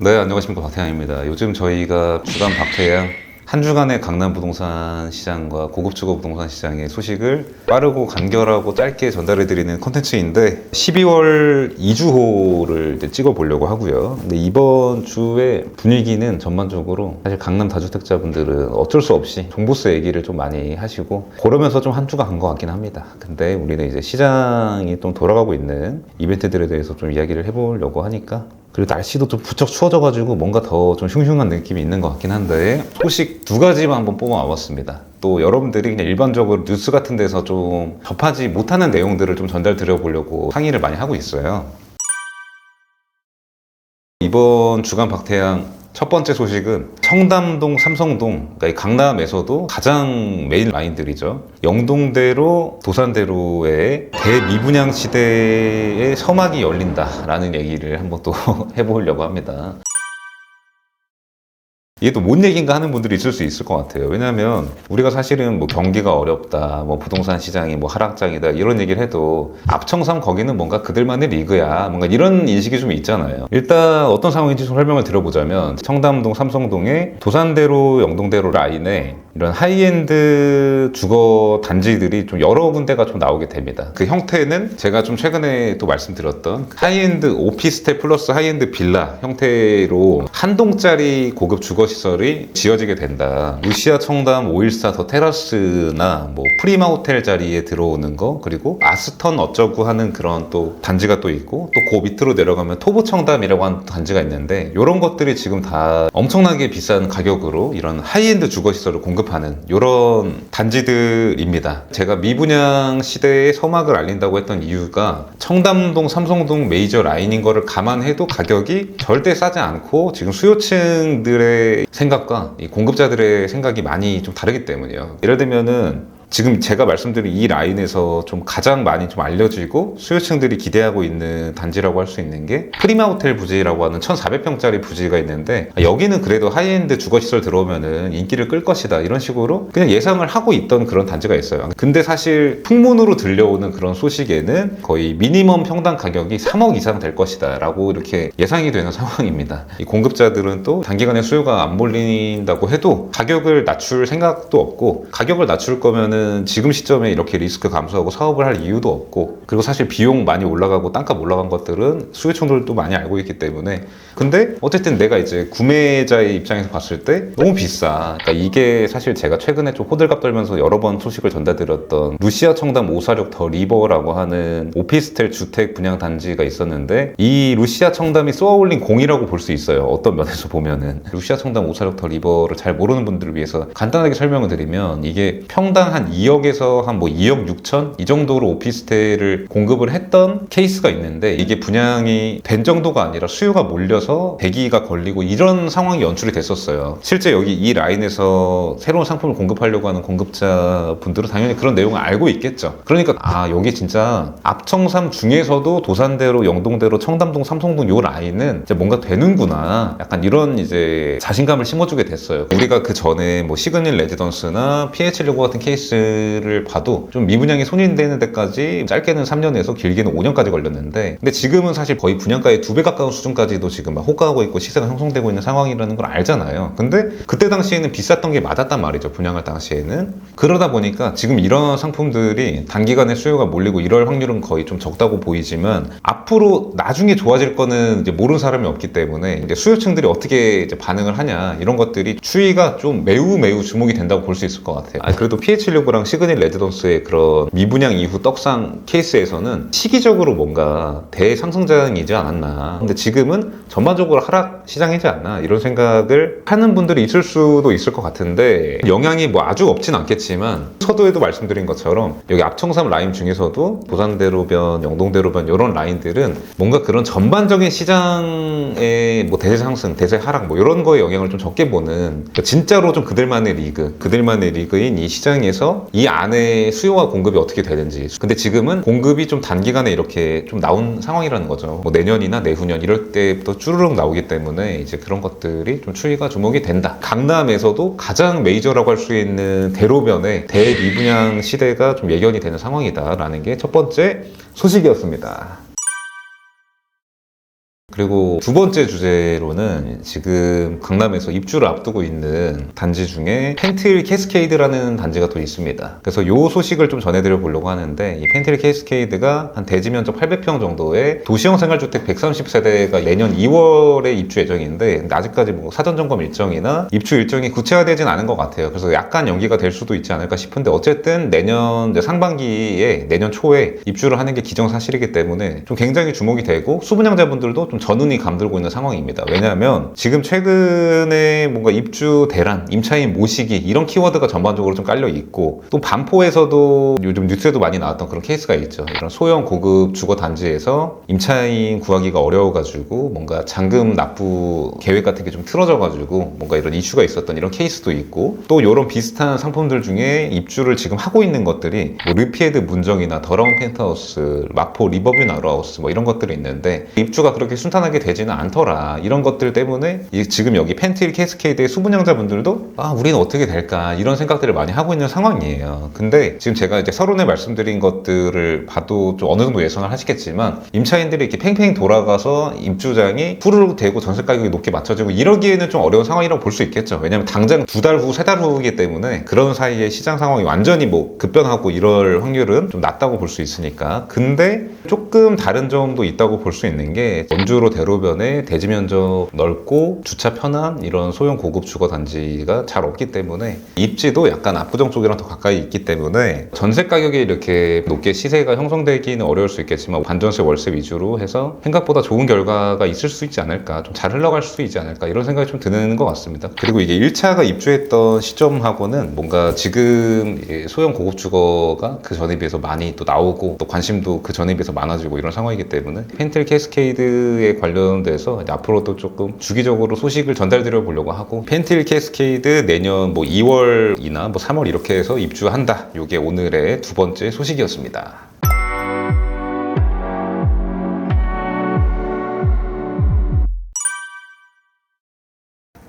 네, 안녕하십니까. 박태양입니다. 요즘 저희가 주간 박태양 한 주간의 강남 부동산 시장과 고급 주거 부동산 시장의 소식을 빠르고 간결하고 짧게 전달해 드리는 콘텐츠인데 12월 2주호를 이제 찍어 보려고 하고요. 근데 이번 주의 분위기는 전반적으로 사실 강남 다주택자분들은 어쩔 수 없이 종부세 얘기를 좀 많이 하시고 그러면서 좀 한 주가 간 것 같긴 합니다. 근데 우리는 이제 시장이 좀 돌아가고 있는 이벤트들에 대해서 좀 이야기를 해보려고 하니까 그리고 날씨도 좀 부쩍 추워져가지고 뭔가 더 좀 흉흉한 느낌이 있는 것 같긴 한데 소식 두 가지만 한번 뽑아와봤습니다. 또 여러분들이 그냥 일반적으로 뉴스 같은 데서 좀 접하지 못하는 내용들을 좀 전달 드려보려고 상의를 많이 하고 있어요. 이번 주간 박태양 첫 번째 소식은 청담동, 삼성동, 그러니까 이 강남에서도 가장 메인 라인들이죠. 영동대로, 도산대로의 대미분양 시대의 서막이 열린다라는 얘기를 한번 또 해보려고 합니다. 이게 또 뭔 얘기인가 하는 분들이 있을 수 있을 것 같아요. 왜냐하면 우리가 사실은 뭐 경기가 어렵다, 뭐 부동산 시장이 뭐 하락장이다 이런 얘기를 해도 앞청삼 거기는 뭔가 그들만의 리그야, 뭔가 이런 인식이 좀 있잖아요. 일단 어떤 상황인지 좀 설명을 드려보자면 청담동, 삼성동의 도산대로, 영동대로 라인에 이런 하이엔드 주거 단지들이 좀 여러 군데가 좀 나오게 됩니다. 그 형태는 제가 좀 최근에 또 말씀드렸던 하이엔드 오피스텔 플러스 하이엔드 빌라 형태로 한 동짜리 고급 주거 시 설이 지어지게 된다. 루시아 청담 514 더 테라스나 뭐 프리마 호텔 자리에 들어오는 거 그리고 아스턴 어쩌고 하는 그런 또 단지가 또 있고 또 그 밑으로 내려가면 토보 청담이라고 하는 단지가 있는데 이런 것들이 지금 다 엄청나게 비싼 가격으로 이런 하이엔드 주거 시설을 공급하는 이런 단지들입니다. 제가 미분양 시대의 서막을 알린다고 했던 이유가 청담동, 삼성동 메이저 라인인 거를 감안해도 가격이 절대 싸지 않고 지금 수요층들의 생각과 이 공급자들의 생각이 많이 좀 다르기 때문이에요. 예를 들면은 지금 제가 말씀드린 이 라인에서 좀 가장 많이 좀 알려지고 수요층들이 기대하고 있는 단지라고 할 수 있는 게 프리마 호텔 부지라고 하는 1,400평짜리 부지가 있는데 아, 여기는 그래도 하이엔드 주거시설 들어오면은 인기를 끌 것이다 이런 식으로 그냥 예상을 하고 있던 그런 단지가 있어요. 근데 사실 풍문으로 들려오는 그런 소식에는 거의 미니멈 평당 가격이 3억 이상 될 것이다 라고 이렇게 예상이 되는 상황입니다. 이 공급자들은 또 단기간에 수요가 안 몰린다고 해도 가격을 낮출 생각도 없고 가격을 낮출 거면은 지금 시점에 이렇게 리스크 감소하고 사업을 할 이유도 없고 그리고 사실 비용 많이 올라가고 땅값 올라간 것들은 수요층들도 많이 알고 있기 때문에 근데 어쨌든 내가 이제 구매자의 입장에서 봤을 때 너무 비싸. 그러니까 이게 사실 제가 최근에 좀 호들갑 떨면서 여러 번 소식을 전달드렸던 루시아 청담 546 더 리버라고 하는 오피스텔 주택 분양 단지가 있었는데 이 루시아 청담이 쏘아올린 공이라고 볼 수 있어요. 어떤 면에서 보면은 루시아 청담 546 더 리버를 잘 모르는 분들을 위해서 간단하게 설명을 드리면 이게 평당 한 2억에서 한 뭐 2억 6천 이 정도로 오피스텔을 공급을 했던 케이스가 있는데 이게 분양이 된 정도가 아니라 수요가 몰려서 대기가 걸리고 이런 상황이 연출이 됐었어요. 실제 여기 이 라인에서 새로운 상품을 공급하려고 하는 공급자 분들은 당연히 그런 내용을 알고 있겠죠. 그러니까 아 여기 진짜 앞청삼 중에서도 도산대로, 영동대로, 청담동, 삼성동 요 라인은 이제 뭔가 되는구나. 약간 이런 이제 자신감을 심어주게 됐어요. 우리가 그 전에 뭐 시그널 레지던스나 PH19 같은 케이스 를 봐도 좀 미분양이 손인되는 데까지 짧게는 3년에서 길게는 5년까지 걸렸는데 근데 지금은 사실 거의 분양가의 두 배 가까운 수준까지도 지금 막 호가하고 있고 시세가 형성되고 있는 상황이라는 걸 알잖아요. 근데 그때 당시에는 비쌌던 게 맞았단 말이죠. 분양할 당시에는. 그러다 보니까 지금 이런 상품들이 단기간에 수요가 몰리고 이럴 확률은 거의 좀 적다고 보이지만 앞으로 나중에 좋아질 거는 이제 모르는 사람이 없기 때문에 이제 수요층들이 어떻게 이제 반응을 하냐 이런 것들이 추이가 좀 매우 매우 주목이 된다고 볼 수 있을 것 같아요. 아, 그래도 PH19랑 시그널 레지던스의 그런 미분양 이후 떡상 케이스에서는 시기적으로 뭔가 대상승장이지 않았나. 근데 지금은 전반적으로 하락 시장이지 않나 이런 생각을 하는 분들이 있을 수도 있을 것 같은데 영향이 뭐 아주 없진 않겠지만 서두에도 말씀드린 것처럼 여기 앞청삼 라인 중에서도 도산대로변, 영동대로변 이런 라인들은 뭔가 그런 전반적인 시장의 뭐 대세 상승, 대세 하락 뭐 이런 거에 영향을 좀 적게 보는 진짜로 좀 그들만의 리그, 그들만의 리그인 이 시장에 서 이 안에 수요와 공급이 어떻게 되는지. 근데 지금은 공급이 좀 단기간에 이렇게 좀 나온 상황이라는 거죠. 뭐 내년이나 내후년 이럴 때부터 쭈르륵 나오기 때문에 이제 그런 것들이 좀 추이가 주목이 된다. 강남에서도 가장 메이저라고 할 수 있는 대로변의 대미분양 시대가 좀 예견이 되는 상황이다라는 게 첫 번째 소식이었습니다. 그리고 두 번째 주제로는 지금 강남에서 입주를 앞두고 있는 단지 중에 펜틸 캐스케이드라는 단지가 또 있습니다. 그래서 이 소식을 좀 전해드려 보려고 하는데 이 펜틸 캐스케이드가 한 대지 면적 800평 정도의 도시형 생활주택 130세대가 내년 2월에 입주 예정인데 아직까지 뭐 사전 점검 일정이나 입주 일정이 구체화되진 않은 것 같아요. 그래서 약간 연기가 될 수도 있지 않을까 싶은데 어쨌든 내년 상반기에 내년 초에 입주를 하는 게 기정사실이기 때문에 좀 굉장히 주목이 되고 수분양자분들도 좀 전운이 감돌고 있는 상황입니다. 왜냐하면 지금 최근에 뭔가 입주 대란, 임차인 모시기 이런 키워드가 전반적으로 좀 깔려 있고 또 반포에서도 요즘 뉴스에도 많이 나왔던 그런 케이스가 있죠. 이런 소형 고급 주거 단지에서 임차인 구하기가 어려워가지고 뭔가 잔금 납부 계획 같은 게 좀 틀어져가지고 뭔가 이런 이슈가 있었던 이런 케이스도 있고 또 이런 비슷한 상품들 중에 입주를 지금 하고 있는 것들이 뭐 르피에드 문정이나 더라운 펜트하우스, 마포 리버뷰 나루하우스 뭐 이런 것들이 있는데 입주가 그렇게 순 탄하게 되지는 않더라. 이런 것들 때문에 이- 지금 여기 펜틸 캐스케이드의 수분양자분들도 아 우리는 어떻게 될까? 이런 생각들을 많이 하고 있는 상황이에요. 근데 지금 제가 이제 서론에 말씀드린 것들을 봐도 좀 어느 정도 예상을 하시겠지만 임차인들이 이렇게 팽팽 돌아가서 입주장이 후루룩 되고 전세 가격이 높게 맞춰지고 이러기에는 좀 어려운 상황이라고 볼 수 있겠죠. 왜냐면 당장 두 달 후, 세 달 후이기 때문에 그런 사이에 시장 상황이 완전히 뭐 급변하고 이럴 확률은 좀 낮다고 볼 수 있으니까. 근데 조금 다른 점도 있다고 볼 수 있는 게 원주로 대로변에 대지 면적 넓고 주차 편한 이런 소형 고급 주거 단지가 잘 없기 때문에 입지도 약간 압구정 쪽이랑 더 가까이 있기 때문에 전세 가격이 이렇게 높게 시세가 형성되기는 어려울 수 있겠지만 반전세 월세 위주로 해서 생각보다 좋은 결과가 있을 수 있지 않을까 좀 잘 흘러갈 수 있지 않을까 이런 생각이 좀 드는 것 같습니다. 그리고 이게 1차가 입주했던 시점하고는 뭔가 지금 소형 고급 주거가 그 전에 비해서 많이 또 나오고 또 관심도 그 전에 비해서 많아지고 이런 상황이기 때문에 펜틀 캐스케이드 에 관련돼서 앞으로도 조금 주기적으로 소식을 전달드려 보려고 하고 펜틀 캐스케이드 내년 뭐 2월이나 뭐 3월 이렇게 해서 입주한다. 이게 오늘의 두 번째 소식이었습니다.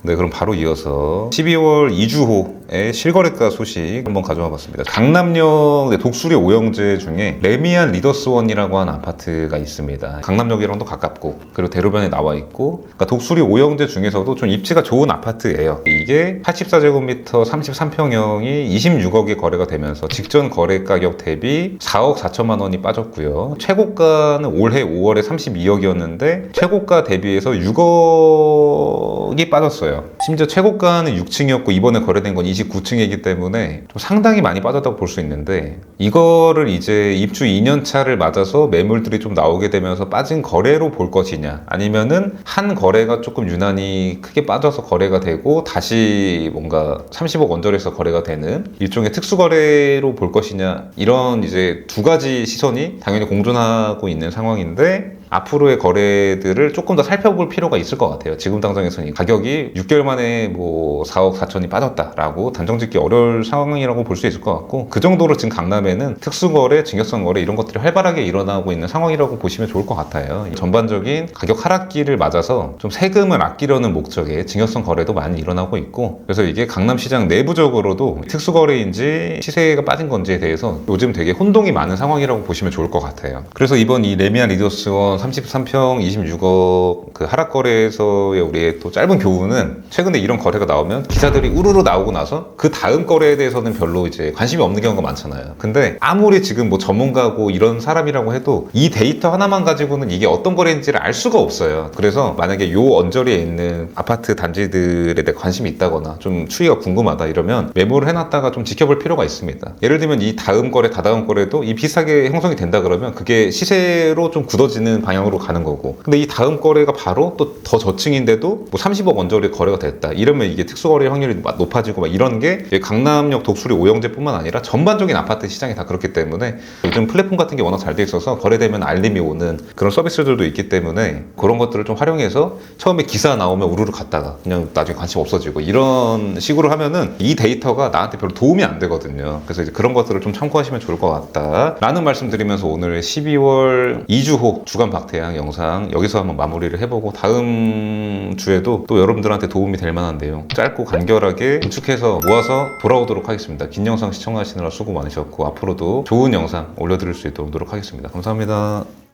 네, 그럼 바로 이어서 12월 2주호 의 실거래가 소식 한번 가져와 봤습니다. 강남역 네, 독수리 오영제 중에 레미안 리더스원이라고 하는 아파트가 있습니다. 강남역이랑도 가깝고 그리고 대로변에 나와 있고 그러니까 독수리 오영제 중에서도 좀 입지가 좋은 아파트예요. 이게 84제곱미터 33평형이 26억에 거래가 되면서 직전 거래 가격 대비 4억 4천만 원이 빠졌고요. 최고가는 올해 5월에 32억이었는데 최고가 대비해서 6억이 빠졌어요. 심지어 최고가는 6층이었고 이번에 거래된 건 29층이기 때문에 좀 상당히 많이 빠졌다고 볼 수 있는데 이거를 이제 입주 2년 차를 맞아서 매물들이 좀 나오게 되면서 빠진 거래로 볼 것이냐 아니면은 한 거래가 조금 유난히 크게 빠져서 거래가 되고 다시 뭔가 30억 원저리에서 거래가 되는 일종의 특수 거래로 볼 것이냐 이런 이제 두 가지 시선이 당연히 공존하고 있는 상황인데 앞으로의 거래들을 조금 더 살펴볼 필요가 있을 것 같아요. 지금 당장에서는 이 가격이 6개월 만에 뭐 4억 4천이 빠졌다라고 단정 짓기 어려울 상황이라고 볼 수 있을 것 같고 그 정도로 지금 강남에는 특수거래, 증여성 거래 이런 것들이 활발하게 일어나고 있는 상황이라고 보시면 좋을 것 같아요. 전반적인 가격 하락기를 맞아서 좀 세금을 아끼려는 목적의 증여성 거래도 많이 일어나고 있고 그래서 이게 강남시장 내부적으로도 특수거래인지 시세가 빠진 건지에 대해서 요즘 되게 혼동이 많은 상황이라고 보시면 좋을 것 같아요. 그래서 이번 이 레미안 리더스원 33평 26억 그 하락 거래에서의 우리의 또 짧은 교훈은 최근에 이런 거래가 나오면 기사들이 우르르 나오고 나서 그 다음 거래에 대해서는 별로 이제 관심이 없는 경우가 많잖아요. 근데 아무리 지금 뭐 전문가고 이런 사람이라고 해도 이 데이터 하나만 가지고는 이게 어떤 거래인지를 알 수가 없어요. 그래서 만약에 요 언저리에 있는 아파트 단지들에 대해 관심이 있다거나 좀 추이가 궁금하다 이러면 메모를 해놨다가 좀 지켜볼 필요가 있습니다. 예를 들면 이 다음 거래, 다다음 거래도 이 비슷하게 형성이 된다 그러면 그게 시세로 좀 굳어지는 방향으로 가는 거고. 근데 이 다음 거래가 바로 또 더 저층인데도 뭐 30억 원저리 거래가 됐다. 이러면 이게 특수거래 확률이 막 높아지고 막 이런 게 강남역 독수리 오영제뿐만 아니라 전반적인 아파트 시장이 다 그렇기 때문에 요즘 플랫폼 같은 게 워낙 잘 돼 있어서 거래되면 알림이 오는 그런 서비스들도 있기 때문에 그런 것들을 좀 활용해서 처음에 기사 나오면 우르르 갔다가 그냥 나중에 관심 없어지고 이런 식으로 하면은 이 데이터가 나한테 별로 도움이 안 되거든요. 그래서 이제 그런 것들을 좀 참고하시면 좋을 것 같다. 라는 말씀 드리면서 오늘 12월 2주 호 주간 박태양 영상 여기서 한번 마무리를 해보고 다음 주에도 또 여러분들한테 도움이 될 만한 내용 짧고 간결하게 구축해서 모아서 돌아오도록 하겠습니다. 긴 영상 시청하시느라 수고 많으셨고 앞으로도 좋은 영상 올려드릴 수 있도록 노력하겠습니다. 감사합니다.